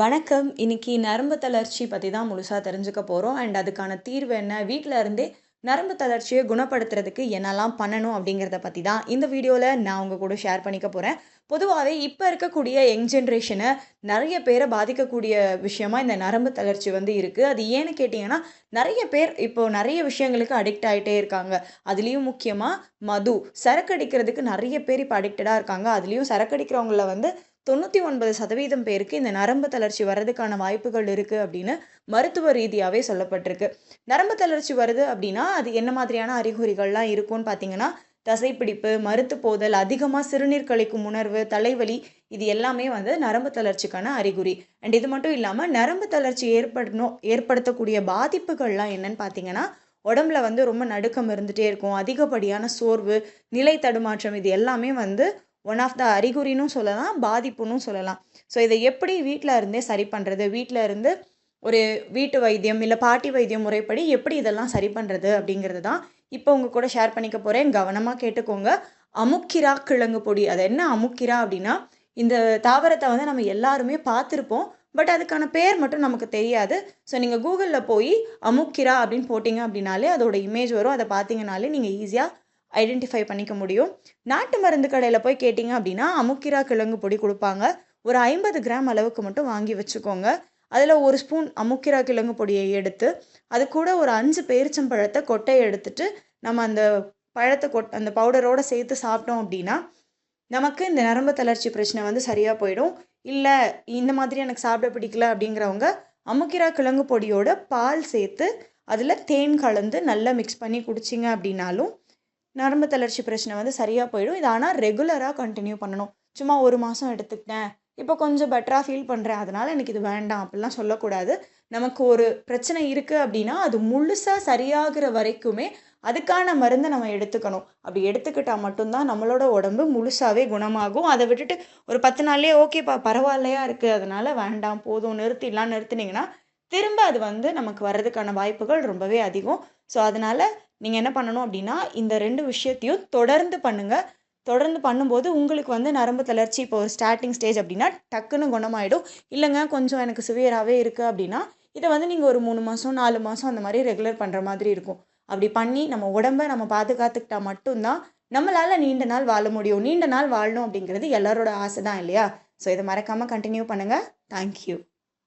வணக்கம். இன்னைக்கு நரம்பு தளர்ச்சி பற்றி தான் முழுசாக தெரிஞ்சுக்க போகிறோம் அண்ட் அதுக்கான தீர்வு என்ன? வீட்டில் இருந்தே நரம்பு தளர்ச்சியை குணப்படுத்துறதுக்கு என்னெல்லாம் பண்ணணும் அப்படிங்கிறத பற்றி தான் இந்த வீடியோவில் நான் உங்கள் கூட ஷேர் பண்ணிக்க போகிறேன் பொதுவாகவே இப்போ இருக்கக்கூடிய யங் ஜென்ரேஷனை நிறைய பேரை பாதிக்கக்கூடிய விஷயமா இந்த நரம்பு தளர்ச்சி வந்து இருக்குது அது ஏன்னு கேட்டிங்கன்னா நிறைய பேர் இப்போ நிறைய விஷயங்களுக்கு அடிக்ட் ஆகிட்டே இருக்காங்க. அதுலேயும் முக்கியமாக மது. சரக்கு அடிக்கிறதுக்கு நிறைய பேர் இப்போ அடிக்டடாக இருக்காங்க. அதுலேயும் சரக்கு அடிக்கிறவங்கள வந்து தொண்ணூற்றி ஒன்பது சதவீதம் பேருக்கு இந்த நரம்பு தளர்ச்சி வர்றதுக்கான வாய்ப்புகள் இருக்குது அப்படின்னு மருத்துவ ரீதியாகவே சொல்லப்பட்டிருக்கு. நரம்பு தளர்ச்சி வருது அப்படின்னா அது என்ன மாதிரியான அறிகுறிகள்லாம் இருக்கும்னு பார்த்தீங்கன்னா தசைப்பிடிப்பு மருத்து போதல் அதிகமாக சிறுநீர் கழிக்கும் உணர்வு தலைவலி இது எல்லாமே வந்து நரம்பு தளர்ச்சிக்கான அறிகுறி. அண்ட் இது மட்டும் இல்லாமல் நரம்பு தளர்ச்சி ஏற்படணும் ஏற்படுத்தக்கூடிய பாதிப்புகள்லாம் என்னன்னு பார்த்தீங்கன்னா உடம்புல வந்து ரொம்ப நடுக்கம் இருந்துகிட்டே இருக்கும். அதிகப்படியான சோர்வு நிலை தடுமாற்றம் இது எல்லாமே வந்து ஒன் ஆஃப் த அறிகுறினும் சொல்லலாம் பாதிப்புன்னு சொல்லலாம். ஸோ இதை எப்படி வீட்டில் இருந்தே சரி பண்ணுறது வீட்டில் இருந்து ஒரு வீட்டு வைத்தியம் இல்லை பாட்டி வைத்தியம் முறைப்படி எப்படி இதெல்லாம் சரி பண்ணுறது அப்படிங்கிறது தான் இப்போ உங்கள் கூட ஷேர் பண்ணிக்க போகிறேன் கவனமாக கேட்டுக்கோங்க. அமுக்கிரா கிழங்கு பொடி. அது என்ன அமுக்கிரா அப்படின்னா இந்த தாவரத்தை வந்து நம்ம எல்லாருமே பார்த்துருப்போம். பட் அதுக்கான பேர் மட்டும் நமக்கு தெரியாது. ஸோ நீங்கள் கூகுளில் போய் அமுக்கிரா அப்படின்னு போட்டிங்க அப்படின்னாலே அதோட இமேஜ் வரும். அதை பார்த்தீங்கனாலே நீங்கள் ஈஸியாக ஐடென்டிஃபை பண்ணிக்க முடியும். நாட்டு மருந்து கடையில் போய் கேட்டிங்க அப்படின்னா அமுக்கிரா கிழங்கு பொடி கொடுப்பாங்க. ஒரு ஐம்பது கிராம் அளவுக்கு மட்டும் வாங்கி வச்சுக்கோங்க. அதில் ஒரு ஸ்பூன் அமுக்கிரா கிழங்கு பொடியை எடுத்து அது கூட ஒரு அஞ்சு பேரிச்சம்பழத்தை கொட்டையை எடுத்துட்டு நம்ம அந்த பழத்தை கொட் அந்த பவுடரோடு சேர்த்து சாப்பிட்டோம் அப்படின்னா நமக்கு இந்த நரம்பு தளர்ச்சி பிரச்சனை வந்து சரியாக போயிடும். இல்லை இந்த மாதிரி எனக்கு சாப்பிட பிடிக்கல அப்படிங்கிறவங்க அமுக்கிரா கிழங்கு பொடியோட பால் சேர்த்து அதில் தேன் கலந்து நல்லா மிக்ஸ் பண்ணி குடிச்சிங்க அப்படின்னாலும் நரம்பு தளர்ச்சி பிரச்சனை வந்து சரியாக போயிடும். இது ஆனால் ரெகுலராக கண்டினியூ பண்ணணும். சும்மா ஒரு மாதம் எடுத்துக்கிட்டேன். இப்போ கொஞ்சம் பெட்டராக ஃபீல் பண்ணுறேன் அதனால் எனக்கு இது வேண்டாம். அப்படிலாம் சொல்லக்கூடாது. நமக்கு ஒரு பிரச்சனை இருக்குது அப்படின்னா அது முழுசாக சரியாகிற வரைக்குமே அதுக்கான மருந்தை நம்ம எடுத்துக்கணும். அப்படி எடுத்துக்கிட்டால் மட்டும்தான் நம்மளோட உடம்பு முழுசாகவே குணமாகும். அதை விட்டுட்டு ஒரு பத்து நாள்லேயே ஓகேப்பா பரவாயில்லையா இருக்குது அதனால் வேண்டாம். போதும். நிறுத்திடலாம். நிறுத்தினீங்கன்னா திரும்ப அது வந்து நமக்கு வர்றதுக்கான வாய்ப்புகள் ரொம்பவே அதிகம். ஸோ அதனால் நீங்கள் என்ன பண்ணணும் அப்படின்னா இந்த ரெண்டு விஷயத்தையும் தொடர்ந்து பண்ணுங்கள் தொடர்ந்து பண்ணும்போது உங்களுக்கு வந்து நரம்பு தளர்ச்சி இப்போ ஒரு ஸ்டார்டிங் ஸ்டேஜ் அப்படின்னா டக்குன்னு குணமாயிடும். இல்லைங்க கொஞ்சம் எனக்கு சிவியராகவே இருக்குது அப்படின்னா இதை வந்து நீங்கள் ஒரு மூணு மாதம் நாலு மாதம் அந்த மாதிரி ரெகுலர் பண்ணுற மாதிரி இருக்கும். அப்படி பண்ணி நம்ம உடம்பை நம்ம பாதுகாத்துக்கிட்டா மட்டும்தான் நம்மளால் நீண்ட நாள் வாழ முடியும். நீண்ட நாள் வாழணும் அப்படிங்கிறது எல்லாரோட ஆசை தான் இல்லையா? ஸோ இதை மறக்காமல் கண்டினியூ பண்ணுங்கள் தேங்க்யூ